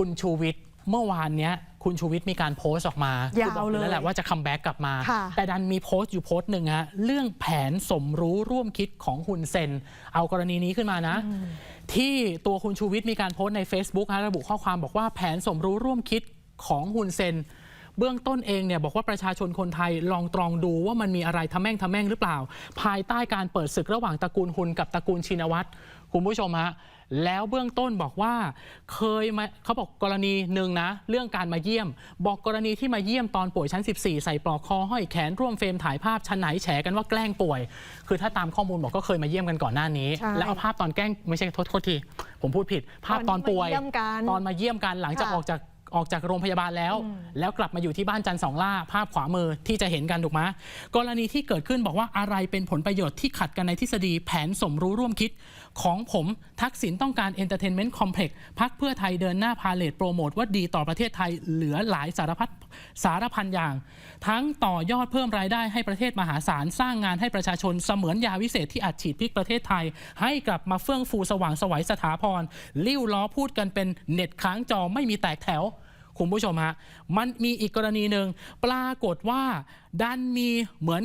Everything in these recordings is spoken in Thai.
คุณชูวิทย์เมื่อวานเนี้ยคุณชูวิทย์มีการโพสต์ออกมายาวคือบอกอเลยแล้วแหละว่าจะคัมแบ็กกลับมาค่ะแต่ดันมีโพสต์อยู่โพสต์หนึ่งฮะเรื่องแผนสมรู้ร่วมคิดของฮุนเซน เอากรณีนี้ขึ้นมานะ ที่ตัวคุณชูวิทย์มีการโพสต์ใน Facebook ฮะระบุข้อความบอกว่าแผนสมรู้ร่วมคิดของฮุนเซน เบื้องต้นเองเนี่ยบอกว่าประชาชนคนไทยลองตรองดูว่ามันมีอะไรทำแม่งทำแม่งหรือเปล่า ภายใต้การเปิดศึกระหว่างตระกูลฮุนกับตระกูลชินวัตรคุณผู้ชมฮะแล้วเบื้องต้นบอกว่าเคยมาเขาบอกกรณีหนึ่งนะ เรื่องการมาเยี่ยม บอกกรณีที่มาเยี่ยมตอนป่วยชั้น 14 ใส่ปลอกคอห้อยแขนร่วมเฟรมถ่ายภาพชั้นไหนแฉกันว่าแกล้งป่วย คือถ้าตามข้อมูลบอกก็เคยมาเยี่ยมกันก่อนหน้านี้ แล้วเอาภาพตอนแกล้งไม่ใช่โทษโทษที ผมพูดผิด ภาพตอนป่วย ตอนมาเยี่ยมกันหลังจากออกจาก ออกจากโรงพยาบาลแล้ว แล้วกลับมาอยู่ที่บ้านจันทร์สองล่าภาพขวามือที่จะเห็นกันถูกไหมกรณีที่เกิดขึ้นบอกว่าอะไรเป็นผลประโยชน์ที่ขัดกันในทฤษฎีแผนสมรู้ร่วมคิดของผมทักษิณต้องการเอนเตอร์เทนเมนต์คอมเพล็กซ์พักเพื่อไทยเดินหน้าพาเลทโปรโมทว่าดีต่อประเทศไทยเหลือหลายสารพัดสารพันอย่าง ทั้งต่อยอดเพิ่มรายได้ให้ประเทศมหาศาล สร้างงานให้ประชาชนเสมือนยาวิเศษที่อัดฉีดพลิกประเทศไทย ให้กลับมาเฟื่องฟูสว่างสวัยสถาพรลิ้วล้อพูดกันเป็นเน็ตค้างจอไม่มีแตกแถวคุณผู้ชมฮะ มันมีอีกกรณีหนึ่งปรากฏว่าดันมีเหมือน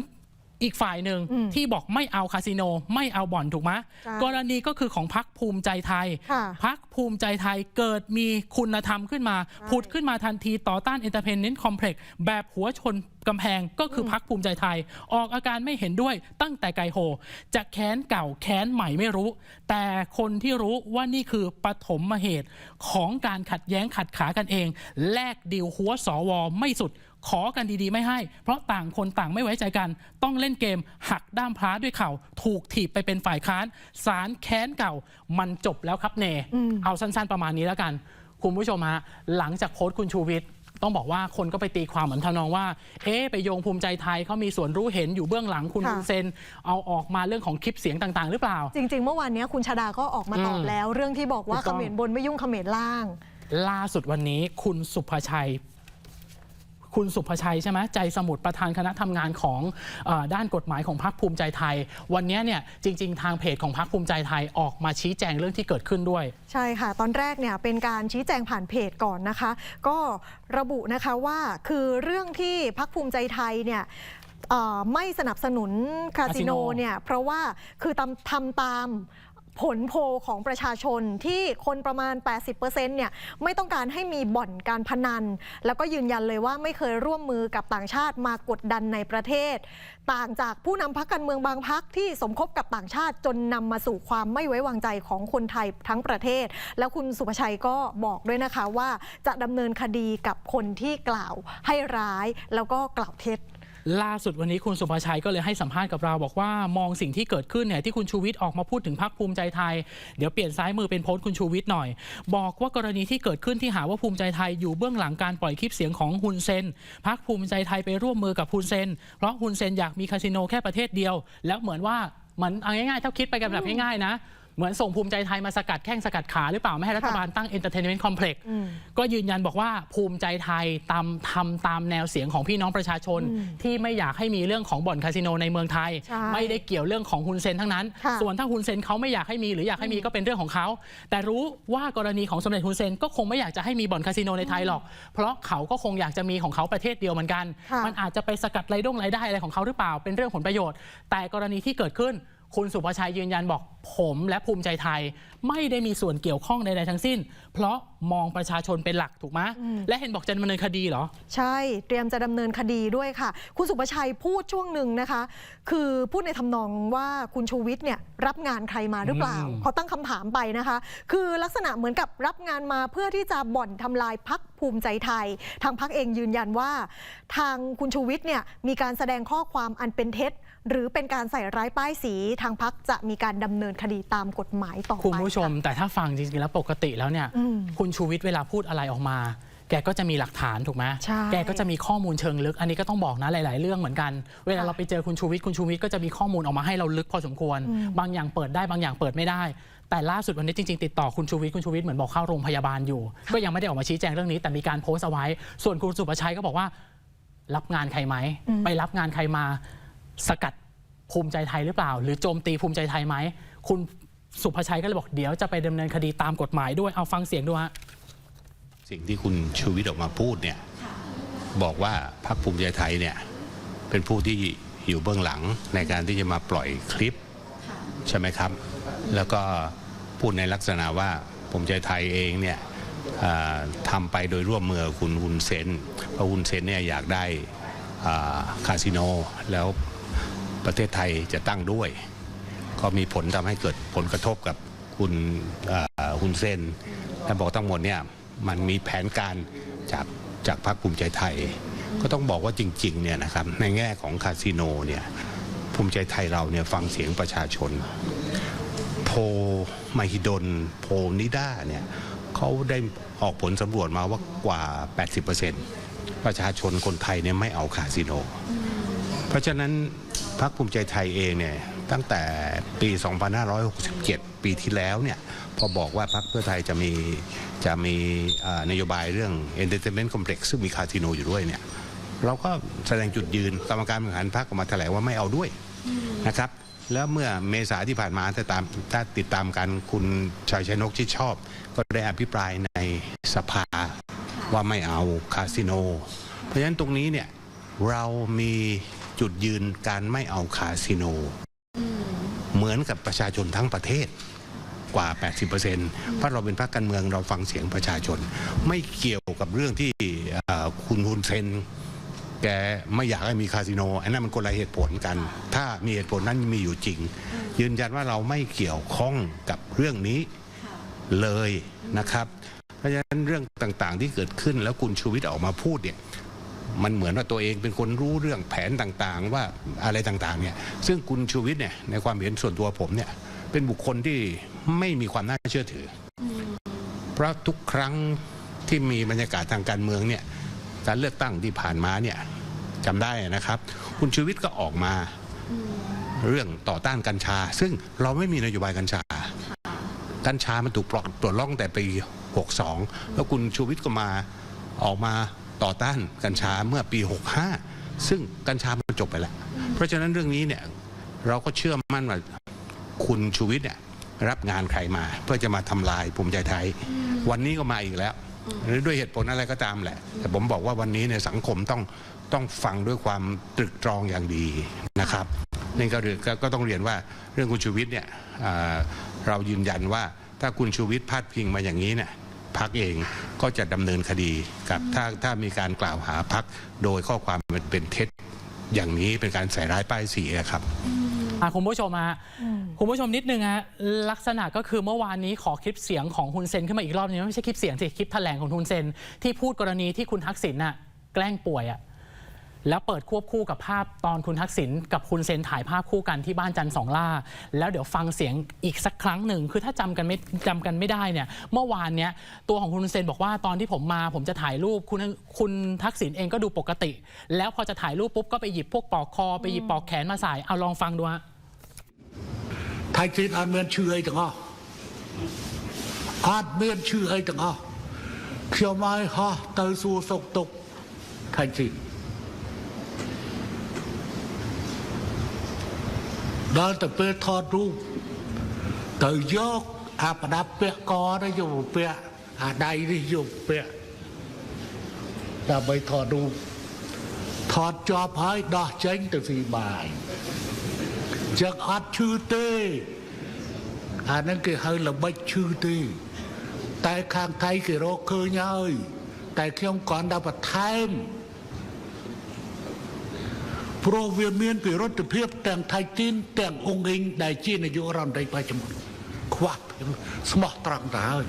อีกฝ่ายหนึ่งที่บอกไม่เอาคาสิโนไม่เอาบ่อนถูกไหมใช่กรณีก็คือของพักภูมิใจไทยค่ะพักภูมิใจไทยเกิดมีคุณธรรมขึ้นมาผุดขึ้นมาทันทีต่อต้านเอนเตอร์เพนเ t คอมเพล็กซ์แบบหัวชนกำแพงก็คือพักภูมิใจไทย ออกอาการไม่เห็นด้วยตั้งแต่ไกลโหจะแค้นเก่าแค้นใหม่ไม่รู้ แต่คนที่รู้ว่านี่คือปฐมเหตุของการขัดแย้งขัดขากันเอง แลกดิวหัวสวไม่สุด ขอกันดีๆไม่ให้ เพราะต่างคนต่างไม่ไว้ใจกัน ต้องเล่นเกม หักด้ามพร้าด้วยเข่า ถูกถีบไปเป็นฝ่ายค้าน สารแค้นเก่า มันจบแล้วครับเน เอาสั้นๆประมาณนี้แล้วกัน คุณผู้ชมฮะหลังจากโพสต์คุณชูวิทย์ต้องบอกว่าคนก็ไปตีความเหมือนทำนองว่า เอ๊ะไปโยงภูมิใจไทยเขามีส่วนรู้เห็นอยู่เบื้องหลังคุณค่ะคุณเซน เอาออกมาเรื่องของคลิปเสียงต่างๆ หรือเปล่า จริง ๆ เมื่อวานเนี้ยคุณชาดาก็ออกมาตอบอืมแล้ว เรื่องที่บอกว่าถูกเขต้องมรบนไม่ยุ่งเขมรล่าง ล่าสุดวันนี้คุณสุภชัย คุณสุภชัยใช่ไหมใจสมุทรประธานคณะทำงานของอด้านกฎหมายของพรรคภูมิใจไทย วันนี้เนี่ยจริง ๆ ทางเพจของพรรคภูมิใจไทยออกมาชี้แจงเรื่องที่เกิดขึ้นด้วย ใช่ค่ะ ตอนแรกเนี่ยเป็นการชี้แจงผ่านเพจก่อนนะคะ ก็ระบุนะคะว่าคือเรื่องที่พักภูมิใจไทยเนี่ยไม่สนับสนุนคาสิโนคาสิโนเนี่ยเพราะว่าคือทำทำตาม ผลโพลของประชาชนที่คนประมาณ 80%เนี่ยไม่ต้องการให้มีบ่อนการพนัน แล้วก็ยืนยันเลยว่าไม่เคยร่วมมือกับต่างชาติมากดดันในประเทศ ต่างจากผู้นำพักการเมืองบางพักที่สมคบกับต่างชาติจนนำมาสู่ความไม่ไว้วางใจของคนไทยทั้งประเทศ แล้วคุณสุภชัยก็บอกด้วยนะคะว่าจะดำเนินคดีกับคนที่กล่าวให้ร้ายแล้วก็กล่าวเท็จ ล่าสุดวันนี้คุณสุภชัยก็เลยให้สัมภาษณ์กับเราบอกว่ามองสิ่งที่เกิดขึ้นเนี่ยที่คุณชูวิทย์ออกมาพูดถึงพรรคภูมิใจไทย เดี๋ยวเปลี่ยนซ้ายมือเป็นโพสต์คุณชูวิทย์หน่อย บอกว่ากรณีที่เกิดขึ้นที่หาว่าภูมิใจไทยอยู่เบื้องหลังการปล่อยคลิปเสียงของฮุนเซนพรรคภูมิใจไทยไปร่วมมือกับฮุนเซนเพราะฮุนเซนอยากมีคาสิโนแค่ประเทศเดียว แล้วเหมือนว่าเหมือนเอาง่ายๆถ้าคิดไปกันแบบง่ายๆนะ เหมือนส่งภูมิใจไทยมาสกัดแข้งสกัดขาหรือเปล่า ไม่ให้รัฐบาลตั้ง Entertainment Complex อืมก็ยืนยันบอกว่าภูมิใจไทยตามทำตามแนวเสียงของพี่น้องประชาชน ที่ไม่อยากให้มีเรื่องของบ่อนคาสิโนในเมืองไทยใช่ไม่ได้เกี่ยวเรื่องของฮุนเซนทั้งนั้นค่ะส่วนถ้าฮุนเซนเขาไม่อยากให้มีหรืออยากให้มีก็เป็นเรื่องของเขา แต่รู้ว่ากรณีของสมเด็จฮุนเซนก็คงไม่อยากจะให้มีบ่อนคาสิโนในไทยหรอก เพราะเขาก็คงอยากจะมีของเขาประเทศเดียวเหมือนกันค่ะมันอาจจะไปสกัดรายด้งรายได้อะไรของเขาหรือเปล่าเป็นเรื่องผลประโยชน์ แต่กรณีที่เกิดขึ้น คุณสุภชัยยืนยันบอกผมและภูมิใจไทย ไม่ได้มีส่วนเกี่ยวข้องใดๆทั้งสิ้น เพราะมองประชาชนเป็นหลักถูกไหมและเห็นบอกจะดำเนินคดีเหรอ ใช่เตรียมจะดำเนินคดีด้วยค่ะ คุณสุประชัยพูดช่วงหนึ่งนะคะ คือพูดในทำนองว่าคุณชูวิทย์เนี่ยรับงานใครมาหรือเปล่าอืมเขาตั้งคำถามไปนะคะ คือลักษณะเหมือนกับรับงานมาเพื่อที่จะบ่อนทำลายพักภูมิใจไทย ทางพักเองยืนยันว่า ทางคุณชูวิทย์เนี่ยมีการแสดงข้อความอันเป็นเท็จ หรือเป็นการใส่ร้ายป้ายสีทางพักจะมีการดำเนินคดีตามกฎหมายต่อไปคุณผู้ชม แต่ถ้าฟังจริงๆแล้วปกติแล้วเนี่ยอืมคุณชูวิทย์เวลาพูดอะไรออกมา แกก็จะมีหลักฐานถูกไหมใช่แกก็จะมีข้อมูลเชิงลึก อันนี้ก็ต้องบอกนะหลาย ๆ เรื่องเหมือนกัน เวลาค่ะเราไปเจอคุณชูวิทย์คุณชูวิทย์ก็จะมีข้อมูลออกมาให้เราลึกพอสมควรอืมบางอย่างเปิดได้บางอย่างเปิดไม่ได้แต่ล่าสุดวันนี้จริง ๆ ติดต่อคุณชูวิทย์คุณชูวิทย์เหมือนบอกเข้าโรงพยาบาลอยู่ ก็ยังไม่ได้ออกมาชี้แจงเรื่องนี้ แต่มีการโพสต์เอาไว้ ส่วนคุณสุประชัยก็บอกว่า รับงานใครไหมอืมไปรับงานใครมา สกัดภูมิใจไทยหรือเปล่า หรือโจมตีภูมิใจไทยไหม คุณสุภชัยก็เลยบอกเดี๋ยวจะไปดำเนินคดีตามกฎหมายด้วยเอาฟังเสียงดูฮะสิ่งที่คุณชูวิทย์ออกมาพูดเนี่ยบอกว่าพรรคภูมิใจไทยเนี่ยเป็นผู้ที่อยู่เบื้องหลังในการที่จะมาปล่อยคลิปใช่ไหมครับ แล้วก็พูดในลักษณะว่าภูมิใจไทยเองเนี่ยอ่าทำไปโดยร่วมมือกับคุณฮุนเซนเพราะฮุนเซนเนี่ยอยากได้อ่าคาสิโนแล้ว ประเทศไทยจะตั้งด้วย ก็มีผลทำให้เกิดผลกระทบกับคุณฮุนเซนและบอกทั้งหมดเนี่ยมันมีแผนการจากจากพรรคภูมิใจไทย ก็ต้องบอกว่าจริงๆเนี่ยนะครับในแง่ของคาสิโนเนี่ยภูมิใจไทยเราเนี่ยฟังเสียงประชาชน โพลมหิดล โพลนิด้าเนี่ยเขาได้ออกผลสำรวจมาว่ากว่า 80%ประชาชนคนไทยเนี่ยไม่เอาคาสิโน เพราะฉะนั้น พรรคภูมิใจไทยเองเนี่ยตั้งแต่ปี 2567 ปีที่แล้วเนี่ยพอบอกว่าพรรคเพื่อไทยจะมีจะมีนโยบายเรื่อง Entertainment Complex ซึ่งมีคาสิโนอยู่ด้วยเนี่ยเราก็แสดงจุดยืนกรรมการบริหารพรรคออกมาแถลงว่าไม่เอาด้วยนะครับแล้วเมื่อเมษาที่ผ่านมาถ้าตามถ้าติดตามกันคุณชัยชัยนกที่ชอบ ก็ได้อภิปรายในสภาว่าไม่เอาคาสิโน เพราะฉะนั้นตรงนี้เนี่ยเรามี จุดยืนการไม่เอาคาสิโน เหมือนกับประชาชนทั้งประเทศกว่า 80%เพราะเราเป็นพรรคการเมืองเราฟังเสียงประชาชน ไม่เกี่ยวกับเรื่องที่เอ่อคุณฮุนเซนแกไม่อยากให้มีคาสิโนอันนั้นมันคนละเหตุผลกัน ถ้ามีเหตุผลนั้นมีอยู่จริง ยืนยันว่าเราไม่เกี่ยวข้องกับเรื่องนี้เลยนะครับ เพราะฉะนั้นเรื่องต่างๆที่เกิดขึ้นแล้วคุณชูวิทย์ออกมาพูดเนี่ย มันเหมือนว่าตัวเองเป็นคนรู้เรื่องแผนต่างๆ ว่าอะไรต่างๆเนี่ยซึ่งคุณชูวิทย์เนี่ยในความเห็นส่วนตัวผมเนี่ยเป็นบุคคลที่ไม่มีความน่าเชื่อถือ เพราะทุกครั้งที่มีบรรยากาศทางการเมืองเนี่ยการเลือกตั้งที่ผ่านมาเนี่ยจำได้นะครับ คุณชูวิทย์ก็ออกมาเรื่องต่อต้านกัญชา ซึ่งเราไม่มีนโยบายกัญชา กัญชามันถูกปลอดปลดล็องแต่ปี 62 แล้วคุณชูวิทย์ก็มาออกมา ต่อต้านกัญชาเมื่อปี 65 ซึ่งกัญชามันจบไปแล้ว เพราะฉะนั้นเรื่องนี้เนี่ยเราก็เชื่อมั่นว่าคุณชูวิทย์เนี่ยรับงานใครมา เพื่อจะมาทำลายภูมิใจไทย วันนี้ก็มาอีกแล้วหรือด้วยเหตุผลอะไรก็ตามแหละ แต่ผมบอกว่าวันนี้เนี่ยสังคมต้องต้องฟังด้วยความตรึกตรองอย่างดีนะครับนี่ก็เรื่องก็ก็ต้องเรียนว่าเรื่องคุณชูวิทย์เนี่ยเรายืนยันว่าถ้าคุณชูวิทย์พาดพิงมาอย่างนี้เนี่ย พักเองก็จะดำเนินคดีกับถ้าถ้ามีการกล่าวหาพักโดยข้อความมันเป็นเท็จ อย่างนี้เป็นการใส่ร้ายป้ายสีอะครับอะคุณผู้ชมฮะคุณผู้ชมนิดนึงฮะลักษณะก็คือเมื่อวานนี้ขอคลิปเสียงของฮุนเซนขึ้นมาอีกรอบนึงไม่ใช่คลิปเสียงสิคลิปแถลงของฮุนเซนที่พูดกรณีที่คุณทักษิณน่ะแกล้งป่วยอะ แล้วเปิดควบคู่กับภาพตอนคุณทักษิณกับคุณเซนถ่ายภาพคู่กันที่บ้านจันทร์สองล่า แล้วเดี๋ยวฟังเสียงอีกสักครั้งหนึ่ง คือถ้าจำกันไม่จำกันไม่ได้เนี่ย เมื่อวานเนี้ยตัวของคุณเซนบอกว่าตอนที่ผมมา ผมจะถ่ายรูปคุณคุณทักษิณเองก็ดูปกติ แล้วพอจะถ่ายรูปปุ๊บก็ไปหยิบพวกปอกคอไปหยิบปอกแขนมาใส่เอาลองฟังดูฮะไทยจีนอาเมียนชื่อไอ้ตังอะอาเมียนชื่อไอ้ตังอ่อเขียวไม้ฮะเตยสูสกตกไทยจีน ដល់ទៅពេលថតរូបទៅយកអាប្រដាប់ពាក់កនេះយកមកពាក់អាដៃនេះយកពាក់ដើម្បីថតរូបថតជាប់ហើយដោះចេញទៅស៊ីបាយ ចឹងអត់ឈឺទេអាហ្នឹងគេហៅល្បិចឈឺទេ តែខាងថៃគេរកឃើញហើយតែខ្ញុំគ្រាន់តែបន្ថែម ព្រោះវាមានពិរុទ្ធភាពទាំងថៃជីនទាំងអង្គអ៊ីងដែលជានាយករដ្ឋមន្ត្រីបច្ចុប្បន្នខ្វះភាពស្មោះត្រង់ទៅហើយ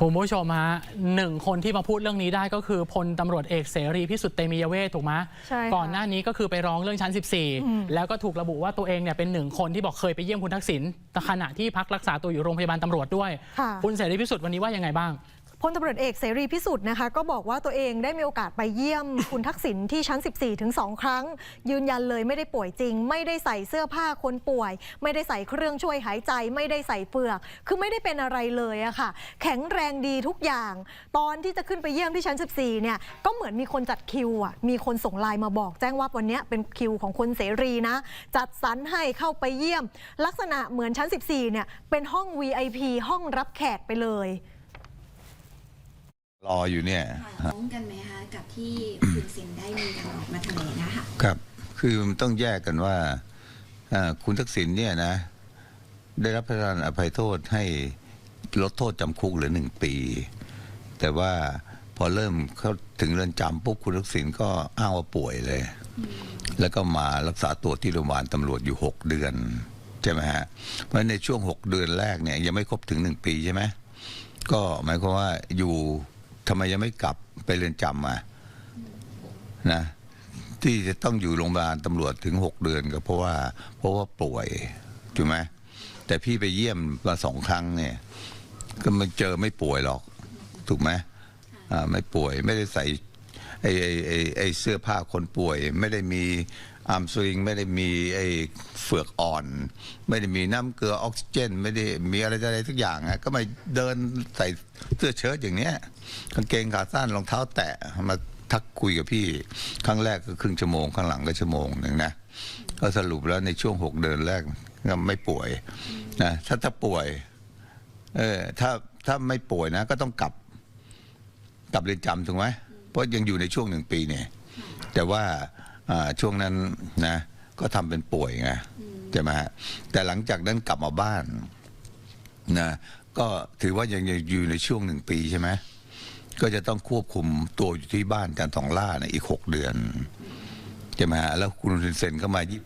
คุณผู้ชมฮะหนึ่งคนที่มาพูดเรื่องนี้ได้ก็คือพลตำรวจเอกเสรีพิสุทธิ์เตมียเวทถูกไหม ใช่ค่ะ ก่อนหน้านี้ก็คือไปร้องเรื่องชั้น 14 แล้วก็ถูกระบุว่าตัวเองเนี่ยเป็นหนึ่งคนที่บอกเคยไปเยี่ยมคุณทักษิณแต่ขณะที่พักรักษาตัวอยู่โรงพยาบาลตำรวจด้วย ค่ะ คุณเสรีพิสุทธิ์วันนี้ว่ายังไงบ้าง พลตำรวจเอกเสรีพิสุทธิ์นะคะก็บอกว่าตัวเองได้มีโอกาสไปเยี่ยม คุณทักษิณที่ชั้น 14 ถึง 2 ครั้ง ยืนยันเลยไม่ได้ป่วยจริง ไม่ได้ใส่เสื้อผ้าคนป่วย ไม่ได้ใส่เครื่องช่วยหายใจ ไม่ได้ใส่เฟือก คือไม่ได้เป็นอะไรเลยอะค่ะ แข็งแรงดีทุกอย่าง ตอนที่จะขึ้นไปเยี่ยมที่ชั้น 14 เนี่ยก็เหมือนมีคนจัดคิวอะมีคนส่งไลน์มาบอก แจ้งว่าวันเนี้ยเป็นคิวของคนเสรีนะ จัดสรรให้เข้าไปเยี่ยม ลักษณะเหมือนชั้น 14 เนี่ยเป็นห้อง VIP ห้องรับแขกไปเลย รออยู่เนี่ยค่ะตรงกันไหมคะกับที่คุณเซนได้มีการออกมาแถลงนะคะครับคือมันต้องแยกกันว่าอ่าคุณทักษิณเนี่ยนะ ได้รับพระราชอภัยโทษให้ลดโทษจำคุกเหลือหนึ่งปี แต่ว่าพอเริ่มเข้าถึงเรือนจำปุ๊บคุณทักษิณก็อ้างว่าป่วยเลย แล้วก็มารักษาตัวที่โรงพยาบาลตำรวจอยู่หกเดือนใช่ไหมฮะเพราะฉะนั้นในช่วงหกเดือนแรกเนี่ยยังไม่ครบถึงหนึ่งปีใช่ไหมก็หมายความว่าอยู่ ทำไมยังไม่กลับไปเรือนจำมานะที่จะต้องอยู่โรงพยาบาลตำรวจถึงหกเดือนก็เพราะว่า เพราะว่าป่วยถูกไหมแต่พี่ไปเยี่ยมมาสองครั้งเนี่ย ก็มันเจอไม่ป่วยหรอก ถูกไหมอ่าไม่ป่วยไม่ได้ใส่ไอ้ไอ้ไอ้ไอ้เสื้อผ้าคนป่วย ไม่ได้มี อามสวิงไม่ได้มีไอ้เฟือกอ่อน ไม่ได้มีน้ำเกลือออกซิเจน ไม่ได้มีอะไรอะไรทุกอย่างอะก็มาเดินใส่เสื้อเชิ้ตอย่างเนี้ยกางเกงขาสั้นรองเท้าแตะมาทักคุยกับพี่ครั้งแรกก็ครึ่งชั่วโมงครั้งหลังก็ชั่วโมงหนึ่งนะก็สรุปแล้วในช่วงหกเดือนแรกก็ไม่ป่วยนะถ้าถ้าป่วยเออถ้าถ้าไม่ป่วยนะ ก็ต้องกลับกลับเรือนจำถูกไหมเพราะยังอยู่ในช่วงหนึ่งปีเนี่ย แต่ว่า ช่วงนั้นนะ ก็ทำเป็นป่วยไงใช่ไหมฮะแต่หลังจากนั้นกลับมาบ้านนะก็ถือว่ายังยังอยู่ในช่วงหนึ่งปีใช่ไหมก็จะต้องควบคุมตัวอยู่ที่บ้านจันทร์สองล่าเนี่ยอีกหกเดือนใช่ไหมฮะแล้วคุณเซนก็มายี่